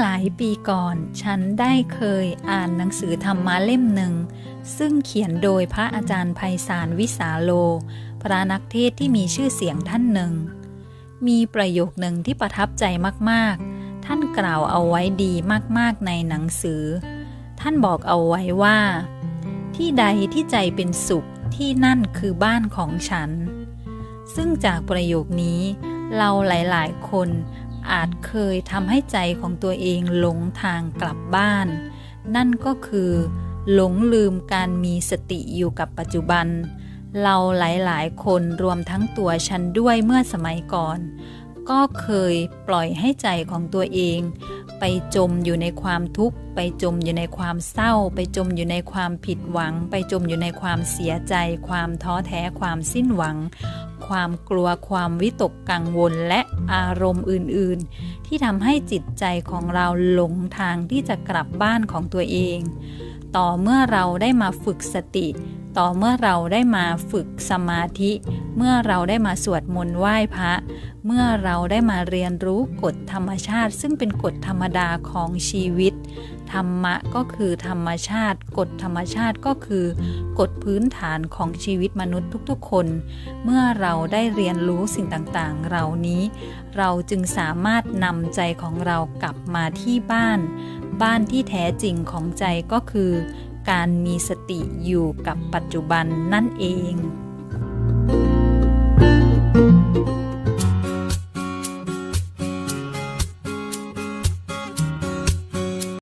หลายปีก่อน ฉันได้เคยอ่านหนังสือธรรมะเล่มหนึ่ง ซึ่งเขียนโดยพระอาจารย์ไพศาลวิสาโล พระนักเทศที่มีชื่อเสียงท่านหนึ่ง มีประโยคหนึ่งที่ประทับใจมากๆ ท่านกล่าวเอาไว้ดีมากๆในหนังสือ ท่านบอกเอาไว้ว่า ที่ใดที่ใจเป็นสุขที่นั่นคือบ้านของฉัน ซึ่งจากประโยคนี้เราหลาย ๆ คน อาจเคยทำให้ใจของตัวเองหลงทางกลับบ้าน นั่นก็คือ หลงลืมการมีสติอยู่กับปัจจุบัน เราหลายๆ คนรวมทั้งตัวฉันด้วยเมื่อสมัยก่อน ก็เคยปล่อยให้ใจของตัวเอง ไปจมอยู่ในความทุกข์ ไปจมอยู่ในความเศร้า ไปจมอยู่ในความผิดหวัง ไปจมอยู่ในความเสียใจ ความท้อแท้ความสิ้นหวัง ความกลัวความวิตกกังวลและอารมณ์อื่นๆ ที่ทำให้จิตใจของเราหลงทางที่จะกลับบ้านของตัวเอง ต่อเมื่อเราได้มาฝึกสติ ต่อเมื่อเราได้มาฝึกสมาธิ เมื่อเราได้มาสวดมนต์ไหว้พระ เมื่อเราได้มาเรียนรู้กฎธรรมชาติ ซึ่งเป็นกฎธรรมดาของชีวิต ธรรมะก็คือธรรมชาติ กฎธรรมชาติก็คือกฎพื้นฐานของชีวิตมนุษย์ทุกๆคน เมื่อเราได้เรียนรู้สิ่งต่างๆ เหล่านี้ เราจึงสามารถนำใจของเรากลับมาที่บ้าน บ้านที่แท้จริงของใจก็คือ การมีสติอยู่กับปัจจุบันนั่นเอง